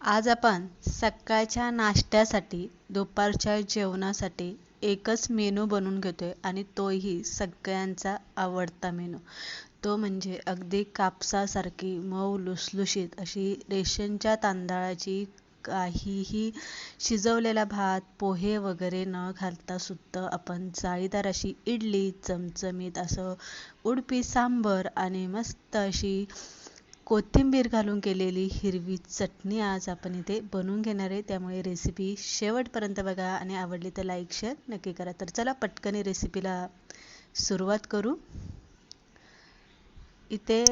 आज आपण सकाळच्या नाश्त्यासाठी दुपारच्या जेवणासाठी एकच मेनू बनवून घेतोय आणि तोही सगळ्यांचा आवडता मेनू. तो म्हणजे अगदी कापसासारखी मऊ लुसलुशीत अशी रेशनच्या तांदळाची काहीही शिजवलेला भात पोहे वगैरे न घालता सुद्धा आपण जाळीदार अशी इडली चमचमीत असं उडपी सांबर आणि मस्त अशी कोथिंबीर घालून केलेली हिरवी चटणी आज आपण इथे बनवून घेणार आहे. त्यामुळे रेसिपी शेवटपर्यंत बघा आणि आवडली तर लाईक शेअर नक्की करा. तर चला पटकन रेसिपीला सुरुवात करू. इथे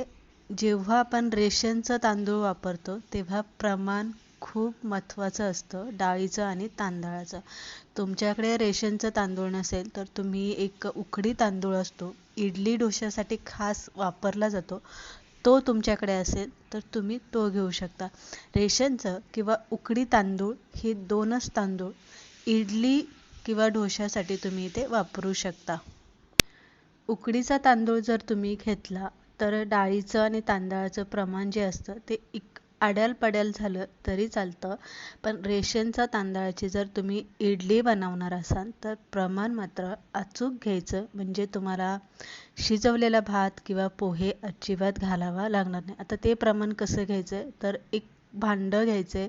जेव्हा आपण रेशनचं तांदूळ वापरतो तेव्हा प्रमाण खूप महत्त्वाचं असतं डाळीचं आणि तांदळाचं. तुमच्याकडे रेशनचं तांदूळ नसेल तर तुम्ही एक उकडी तांदूळ असतो. इडली डोश्यासाठी खास वापरला जातो. तो तुमच्याकडे असेल तर तुम्ही तो घेऊ शकता. रेशनचं किंवा उकडी तांदूळ हे दोनच तांदूळ इडली किंवा डोशासाठी तुम्ही इथे वापरू शकता. उकडीचा तांदूळ जर तुम्ही घेतला तर डाळीचं आणि तांदळाचं प्रमाण जे असतं ते इक आडल पड्याल झालं तरी चालतं. पण रेशनचा तांदळाची जर तुम्ही इडली बनवणार असाल तर प्रमाण मात्र अचूक घ्यायचं. म्हणजे तुम्हाला शिजवलेला भात किंवा पोहे अजिबात घालावा लागणार नाही. आता ते प्रमाण कसं घ्यायचं आहे तर एक भांडं घ्यायचं आहे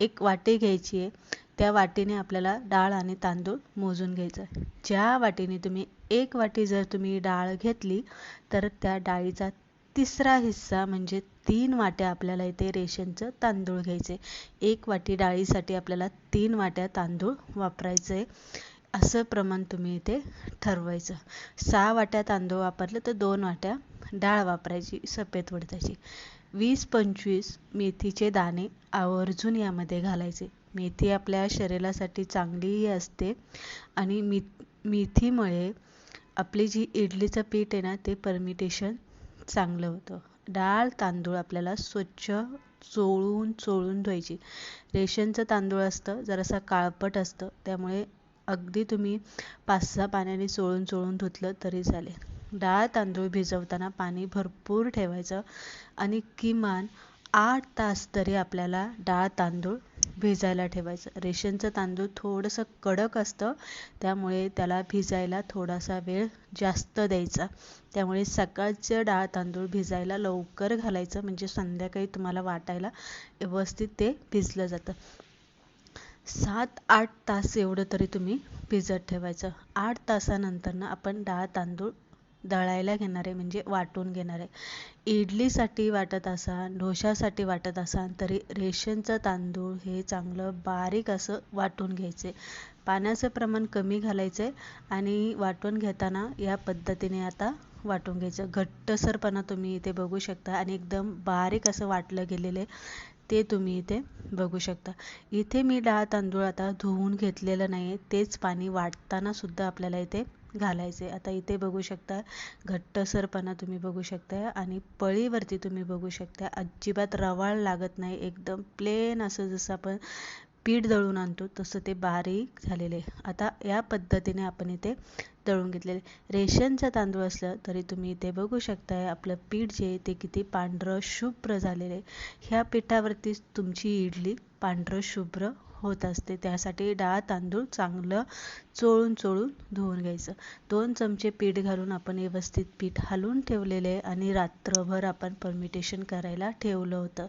एक वाटी घ्यायची आहे त्या वाटीने आपल्याला डाळ आणि तांदूळ मोजून घ्यायचं आहे ज्या वाटीने तुम्ही एक वाटी जर तुम्ही डाळ घेतली तर त्या डाळीचा तिसरा हिस्सा म्हणजे तीन वाट्या आपल्याला इथे रेशनचं तांदूळ घ्यायचे एक वाटी डाळीसाठी आपल्याला तीन वाट्या तांदूळ वापरायचं आहे असं प्रमाण तुम्ही इथे ठरवायचं. सहा वाट्या तांदूळ वापरले तर दोन वाट्या डाळ वापरायची सफेद वडताची वीस पंचवीस मेथीचे दाणे आवर्जून यामध्ये घालायचे. मेथी आपल्या शरीरासाठी चांगलीही असते आणि मी मेथीमुळे आपली जी इडलीचं पीठ आहे ना ते परमिटेशन चांगलं होतं. डाळ तांदूळ आपल्याला स्वच्छ चोळून चोळून धुवायची. रेशनचं तांदूळ असतं जरासा काळपट असतं. त्यामुळे अगदी तुम्ही पाच सहा पाण्याने चोळून चोळून धुतलं तरी चालेल. डाळ तांदूळ भिजवताना पाणी भरपूर ठेवायचं. आणि किमान आठ तास तरी आपल्याला डाळ तांदूळ भिजायला ठेवायचं. रेशनचं तांदूळ थोडंसं कडक असतं त्यामुळे त्याला भिजायला थोडासा वेळ जास्त द्यायचा. त्यामुळे सकाळचं डाळ तांदूळ भिजायला लवकर घालायचं म्हणजे संध्याकाळी तुम्हाला वाटायला व्यवस्थित ते भिजलं जातं. सात आठ तास एवढं तरी तुम्ही भिजत ठेवायचं. आठ तासानंतरनं आपण डाळ तांदूळ दळायला घेणारे म्हणजे वाटून घेणारे. इडलीसाठी वाटत असाल डोशासाठी वाटत असाल तरी रेशनचं तांदूळ हे चांगलं बारीक असं वाटून घ्यायचे. पाण्याचं प्रमाण कमी घालायचे आणि वाटून घेताना या पद्धतीने आता वाटून घ्यायचं. घट्टसरपणा तुम्ही इथे बघू शकता आणि एकदम बारीक असं वाटलं गेलेलं आहे ते तुम्ही इथे बघू शकता. इथे मी डाळ तांदूळ आता धुवून घेतलेलं नाही आहे तेच पाणी वाटताना सुद्धा आपल्याला इथे घालायचे. आता इथे बघू शकता घट्टसरपणा तुम्ही बघू शकता आणि पळीवरती तुम्ही बघू शकता अजिबात रवाळ लागत नाही एकदम प्लेन असं जसं आपण पीठ दळून आणतो तसं ते बारीक झालेले. आता या पद्धतीने आपण इथे दळून घेतलेले. रेशनचा तांदूळ असलं तरी तुम्ही इथे बघू शकताय आपलं पीठ जे आहे ते किती पांढरं शुभ्र झालेलं आहे. ह्या पिठावरती तुमची इडली पांढरं शुभ्र होत असते. त्यासाठी डाळ तांदूळ चांगलं चोळून चोळून धुवून घ्यायचं. दोन चमचे पीठ घालून आपण व्यवस्थित पीठ हलवून ठेवलेले आहे आणि रात्रभर आपण परमिटेशन करायला ठेवलं होतं.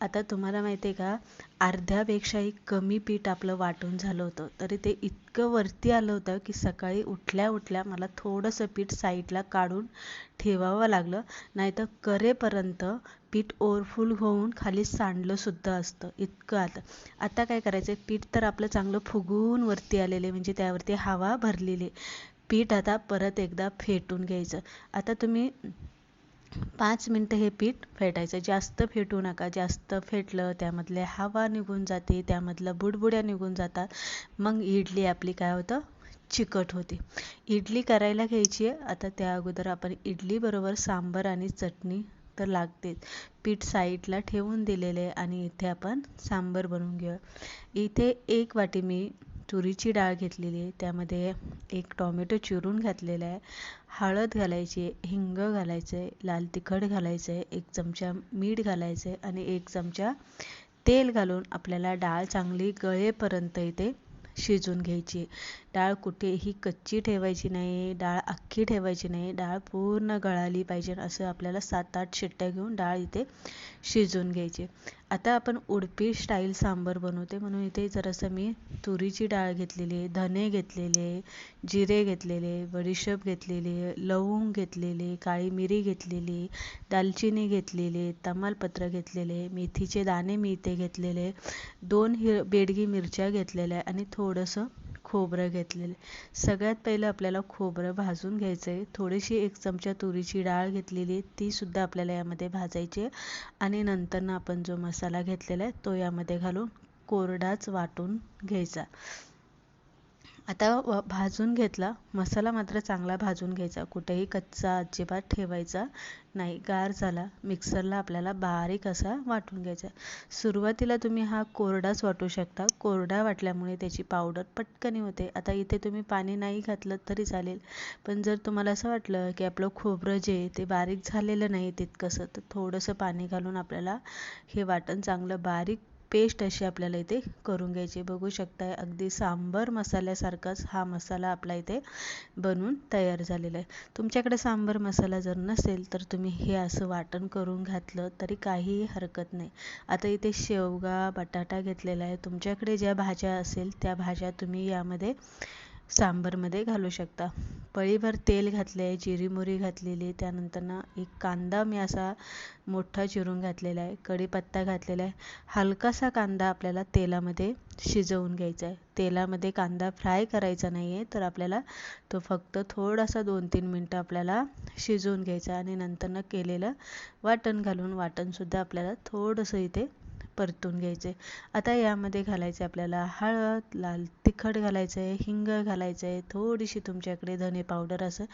आता तुम्हाला माहिती आहे का अर्ध्यापेक्षाही कमी पीठ आपलं वाटून झालं होतं. तरी ते इतकं वरती आलं होतं की सकाळी उठल्या उठल्या मला थोडंसं पीठ साईडला काढून ठेवावं लागलं. नाहीतर करेपर्यंत पीठ ओरफुल होऊन खाली सांडलं सुद्धा असतं. इतकं आता. आता काय करायचं पीठ तर आपलं चांगलं फुगून वरती आलेले म्हणजे त्यावर त्यावरती हवा भरलेली. पीठ आता परत एकदा फेटून घ्यायचं. आता तुम्ही पाच मिनटं हे पीठ फेटायचं. जास्त फेटू नका. जास्त फेटलं त्यामधले हवा निघून जाते त्यामधलं बुडबुड्या निघून जातात. मग इडली आपली काय होतं? चिकट होते. इडली करायला घ्यायची आहे. आता त्या अगोदर आपण इडली बरोबर सांबर आणि चटणी तर लागतेच. पीठ साईडला ठेवून दिलेले आणि इथे आपण सांबर बनवून घेऊया. इथे एक वाटी मी तुरीची डाळ घेतलेली आहे. त्यामध्ये एक टॉमॅटो चिरून घातलेला आहे. हळद घालायची हिंग घालायचं आहे लाल तिखट घालायचं आहे एक चमचा मीठ घालायचं आहे आणि एक चमचा तेल घालून आपल्याला डाळ चांगली गळेपर्यंत इथे शिजून घ्यायची डाळ कुठेही कच्ची ठेवायची नाही डाळ अख्खी ठेवायची नाही डाळ पूर्ण गळाली पाहिजे असं आपल्याला सात आठ शिट्ट्या घेऊन डाळ इथे शिजवून घ्यायची आता आपण उडपी स्टाईल सांबर बनवते. म्हणून इथे जरासं मी तुरीची डाळ घेतलेली आहे धने घेतलेले जिरे घेतलेले बडीशेप घेतलेली लवंग घेतलेले काळी मिरी घेतलेली दालचिनी घेतलेली तमालपत्र घेतलेले मेथीचे दाणे मी इथे घेतलेले दोन हिर बेडगी मिरच्या घेतलेल्या आणि थोडंसं खोबरं घेतलेलं. सगळ्यात पहिलं आपल्याला खोबरं भाजून घ्यायचं आहे थोडीशी एक चमचा तुरीची डाळ घेतलेली ती सुद्धा आपल्याला यामध्ये भाजायची आणि नंतरनं आपण जो मसाला घेतलेला आहे तो यामध्ये घालून कोरडाच वाटून घ्यायचा. आता भाजून घेतला. मसाला मात्र चांगला भाजून घ्यायचा. कुठेही कच्चा अजिबात ठेवायचा नाही. गार झाला. मिक्सरला आपल्याला बारीक असा वाटून घ्यायचा. सुरुवातीला तुम्ही हा कोरडाच वाटू शकता. कोरडा वाटल्यामुळे त्याची पावडर पटकन होते. आता इथे तुम्ही पाणी नाही घातलं तरी चालेल. पण जर तुम्हाला असं वाटलं की आपलं खोबरं जे ते बारीक झालेलं नाही तितकंसं तर थोडंसं पाणी घालून आपल्याला हे वाटण चांगलं बारीक पेस्ट अशी आपल्याला इथे करून घ्यायची बघू शकताय अगदी सांबर मसाल्यासारखाच हा मसाला आपला इथे बनून तयार झालेला आहे. तुमच्याकडे सांबर मसाला जर नसेल तर तुम्ही हे असं वाटण करून घातलं तरी काहीही हरकत नाही. आता इथे शेवगा बटाटा घेतलेला आहे. तुमच्याकडे ज्या भाज्या असेल त्या भाज्या तुम्ही यामध्ये सांबरमध्ये घालू शकता. पळीभर तेल घातले आहे जिरी घातलेली त्यानंतर एक कांदा मी असा मोठा चिरून घातलेला आहे कढीपत्ता घातलेला आहे. हलकासा कांदा आपल्याला तेलामध्ये शिजवून घ्यायचा आहे. तेलामध्ये कांदा फ्राय करायचा नाही आहे तर आपल्याला तो फक्त थोडासा दोन तीन मिनटं आपल्याला शिजवून घ्यायचा आणि नंतरनं केलेलं वाटण घालून वाटणसुद्धा आपल्याला थोडंसं इथे परतून घ्यायचे. आता यामध्ये घालायचे आपल्याला हळद लाल तिखट घालायचं आहे हिंग घालायचं आहे थोडीशी तुमच्याकडे धने पावडर असं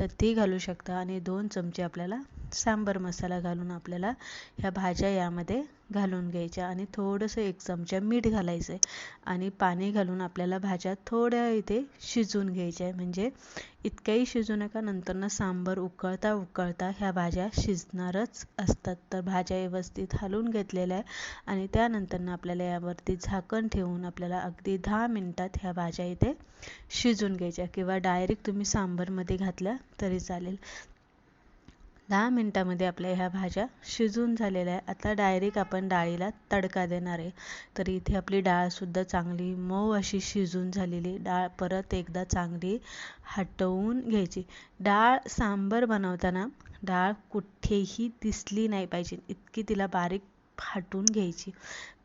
तर ती घालू शकता. आणि दोन चमचे आपल्याला सांबर मसाला घालून आपल्याला ह्या भाज्या यामध्ये घालून घ्यायच्या आणि थोडंसं एक चमचा मीठ घालायचं आहे आणि पाणी घालून आपल्याला भाज्या थोड्या इथे शिजवून घ्यायच्या आहे म्हणजे इतक्याही शिजू नका नंतरनं सांबर उकळता उकळता ह्या भाज्या शिजणारच असतात. तर भाज्या व्यवस्थित हलवून घेतलेल्या आहे आणि त्यानंतरनं आपल्याला यावरती झाकण ठेवून आपल्याला अगदी दहा मिनटात ह्या भाज्या इथे शिजून घ्यायच्या किंवा डायरेक्ट तुम्ही सांबरमध्ये घातल्या तरी चालेल. दहा मिनटामध्ये आपल्या ह्या भाज्या शिजून झालेल्या आहे आता डायरेक्ट आपण डाळीला तडका देणार आहे. तर इथे आपली डाळसुद्धा चांगली मऊ अशी शिजून झालेली डाळ परत एकदा चांगली हटवून घ्यायची. डाळ सांबर बनवताना डाळ कुठेही दिसली नाही पाहिजे. इतकी तिला बारीक फाटून घ्यायची.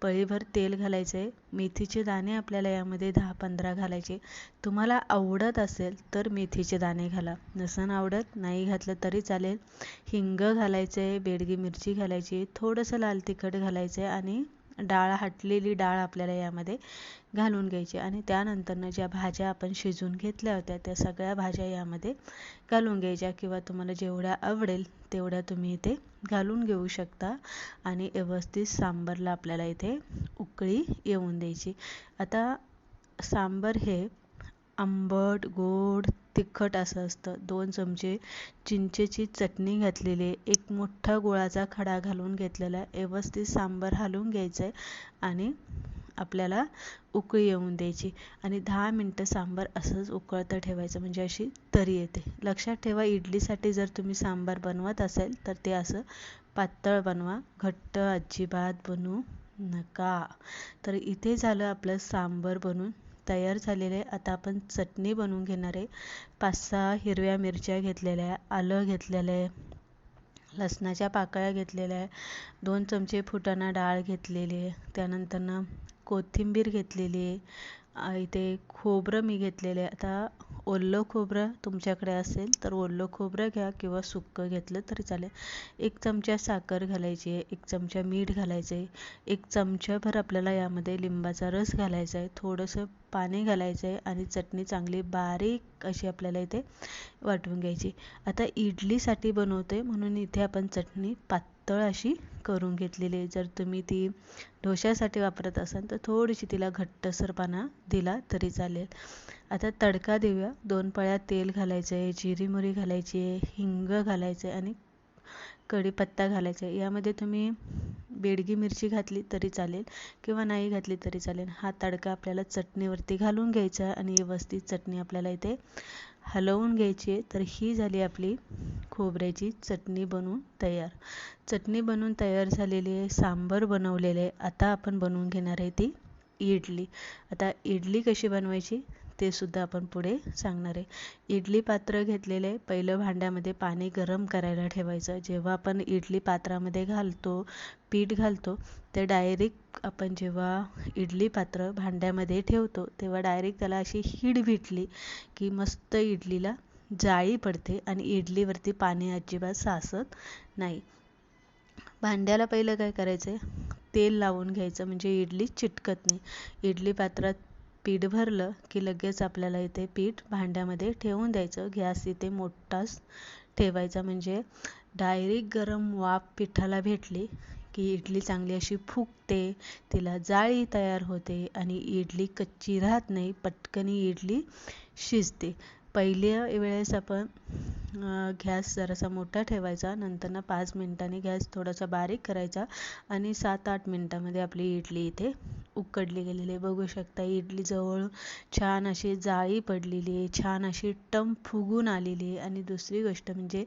पळीभर तेल घालायचे मेथीचे दाणे आपल्याला यामध्ये दहा पंधरा घालायचे. तुम्हाला आवडत असेल तर मेथीचे दाणे घाला. नसन आवडत नाही घातलं तरी चालेल. हिंग घालायचं आहे बेडगी मिरची घालायची थोडंसं लाल तिखट घालायचं आहे आणि डाळ हटलेली डाळ आपल्याला यामध्ये घालून घ्यायची आणि त्यानंतरनं ज्या भाज्या आपण शिजवून घेतल्या होत्या त्या सगळ्या भाज्या यामध्ये घालून घ्यायच्या किंवा तुम्हाला जेवढ्या आवडेल तेवढ्या तुम्ही इथे घालून घेऊ शकता आणि व्यवस्थित सांबरला आपल्याला इथे उकळी येऊन द्यायची. आता सांबर हे आंबट गोड तिखट असं असतं. दोन चमचे चिंचेची चटणी घातलेली एक मोठा गुळाचा खडा घालून घेतलेला व्यवस्थित सांबार हलवून घ्यायचं आहे आणि आपल्याला उकळी येऊन द्यायची. आणि दहा मिनटं सांबार असंच उकळतं ठेवायचं. म्हणजे अशी तरी येते. लक्षात ठेवा इडलीसाठी जर तुम्ही सांबार बनवत असेल तर ते असं पातळ बनवा. घट्ट अजिबात बनवू नका. तर इथे झालं आपलं सांबर बनून. तयार झालेले आहे आता आपण चटणी बनवून घेणार आहे. पाच सहा हिरव्या मिरच्या घेतलेल्या आहे आलं घेतलेलं आहे. लसणाच्या पाकळ्या घेतलेल्या आहे दोन चमचे फुटाणा डाळ घेतलेली आहे. त्यानंतरनं कोथिंबीर घेतलेली आहे. इथे खोबरं मी घेतलेले आता ओलं खोबरं तुमच्याकडे असेल तर ओलं खोबरं घ्या किंवा सुक्कं घेतलं तरी चालेल. एक चमचा साखर घालायची आहे एक चमचा मीठ घालायचं आहे एक चमच्याभर आपल्याला यामध्ये लिंबाचा रस घालायचा आहे थोडंसं पाणी घालायचं आहे आणि चटणी चांगली बारीक अशी आपल्याला इथे वाटून घ्यायची आता इडलीसाठी बनवते म्हणून इथे आपण चटणी पातळ अशी करून घेतलेली जर तुम्ही ती ढोशासाठी वापरत असाल तर थोडीशी तिला घट्टसरपणा दिला तरी चालेल. आता तडका देऊया. दोन पळ्या तेल घालायचं आहे जिरी मोरी घालायची आहे हिंग घालायचं आहे आणि कढीपत्ता घालायचा आहे. यामध्ये तुम्ही बेडगी मिरची घातली तरी चालेल किंवा नाही घातली तरी चालेल. हा तडका आपल्याला चटणीवरती घालून घ्यायचा आणि व्यवस्थित चटणी आपल्याला इथे हलवून घ्यायची तर ही झाली आपली खोबऱ्याची चटणी बनवून तयार. चटणी बनवून तयार झालेली आहे सांबर बनवलेले आहे आता आपण बनवून घेणार आहे ती इडली. आता इडली कशी बनवायची? ते सुद्धा आपण पुढे सांगणार आहे. इडली पात्र घेतलेले पहिलं भांड्यामध्ये पाणी गरम करायला ठेवायचं. जेव्हा आपण इडली पात्रामध्ये घालतो पीठ घालतो ते डायरेक्ट आपण जेव्हा इडली पात्र भांड्यामध्ये ठेवतो तेव्हा डायरेक्ट त्याला अशी हीड भेटली की मस्त इडलीला जाळी पडते आणि इडलीवरती पाणी अजिबात साचत नाही. भांड्याला पहिलं काय करायचं? आहे तेल लावून घ्यायचं म्हणजे इडली चिटकत नाही. इडली पात्रात पीठ भरलं की लगेच आपल्याला इथे पीठ भांड्यामध्ये ठेवून द्यायचं. गॅस इथे मोठाच ठेवायचा. म्हणजे डायरेक्ट गरम वाफ पिठाला भेटली की इडली चांगली अशी फुगते तिला जाळी तयार होते आणि इडली कच्ची राहत नाही पटकनी इडली शिजते. पहिल्या वेळेस आपण गॅस जरासा मोठा ठेवायचा. नंतर पाच मिनटांनी गॅस थोडासा बारीक करायचा आणि सात आठ मिनटामध्ये आपली इडली इथे उकडले गेलेले. बघू शकता इडली जवळ छान अशी जाळी पडलेली आहे. छान अशी टम फुगून आलेली आहे. आणि दुसरी गोष्ट म्हणजे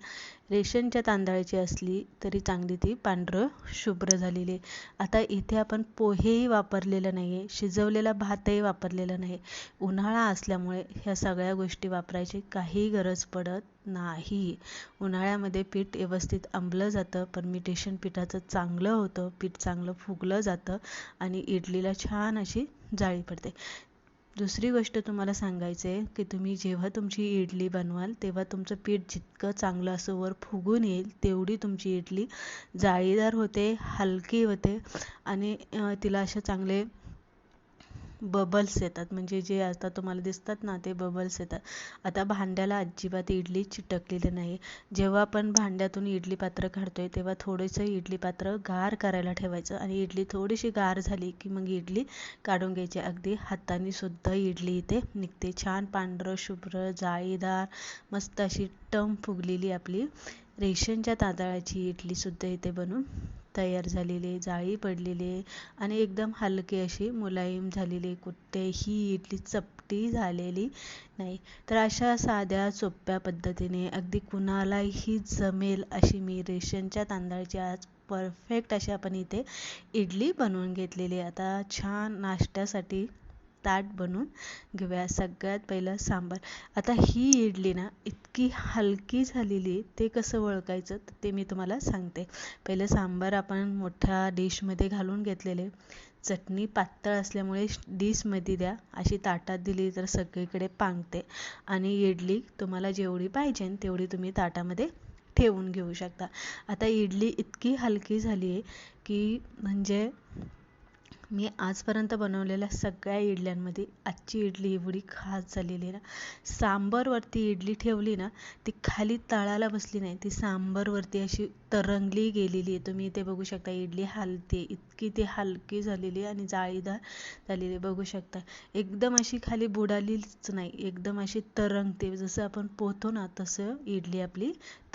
रेशनच्या तांदळाची असली तरी चांगली ती पांढरं शुभ्र झालेली. आहे आता इथे आपण पोहेही वापरलेलं नाही आहे शिजवलेला भातही वापरलेला नाही उन्हाळा असल्यामुळे ह्या सगळ्या गोष्टी वापरायची काही गरज पडत नाही. उन्हाळ्यामध्ये पीठ व्यवस्थित आंबलं जातं परमिटेशन पिठाचं चांगलं होतं पीठ चांगलं फुगलं जातं आणि इडलीला छान अशी जाळी पडते. दुसरी गोष्ट तुम्हाला सांगायचं आहे की तुम्ही जेव्हा तुमची इडली बनवाल तेव्हा तुमचं पीठ जितकं चांगलं असं वर फुगून येईल तेवढी तुमची इडली जाळीदार होते हलकी होते आणि तिला असे चांगले बबल्स येतात. म्हणजे जे आता तुम्हाला दिसतात ना ते बबल्स येतात. आता भांड्याला अजिबात इडली चिटकलेली नाही. जेव्हा आपण भांड्यातून इडली पात्र काढतोय तेव्हा थोडंसं इडली पात्र गार करायला ठेवायचं आणि इडली थोडीशी गार झाली की मग इडली काढून घ्यायची. अगदी हाताने सुद्धा इडली इथे निघते. छान पांढरं शुभ्र जाळीदार मस्त अशी टम फुगलेली आपली रेशनच्या तांदळाची इडलीसुद्धा इथे बनून तयार झालेले जाळी पडलेले आणि एकदम हलकी अशी मुलायम झालेली कुठेही इडली चपटी झालेली नाही. तर अशा साध्या सोप्या पद्धतीने अगदी कुणालाही जमेल अशी मी रेशनच्या तांदळाची आज परफेक्ट अशी आपण इथे इडली बनवून घेतलेली आता छान नाश्त्यासाठी ताट बनवून घेऊया. सगळ्यात पहिलं सांबार. आता ही इडली ना इतकी हलकी झालेली ते कसं ओळखायचं ते मी तुम्हाला सांगते. पहिलं सांबार आपण मोठ्या डिशमध्ये घालून घेतलेले. चटणी पातळ असल्यामुळे डिशमध्ये द्या. अशी ताटात दिली तर सगळीकडे पांगते. आणि इडली तुम्हाला जेवढी पाहिजे तेवढी तुम्ही ताटामध्ये ठेवून घेऊ शकता. आता इडली इतकी हलकी झाली आहे की म्हणजे मी आजपर्यंत बनवलेल्या सगळ्या इडल्यांमध्ये आजची इडली एवढी खास झालेली आहे ना. सांबरवरती इडली ठेवली ना ती खाली तळाला बसली नाही ती सांबरवरती अशी तरंगली गेलेली आहे. तुम्ही इथे बघू शकता इडली हलते इतकी ती हलकी झालेली आणि जाळीदार झालेली बघू शकता एकदम अशी खाली बुडालीच नाही एकदम अशी तरंगते. जसं आपण पोहतो ना तसं इडली आपली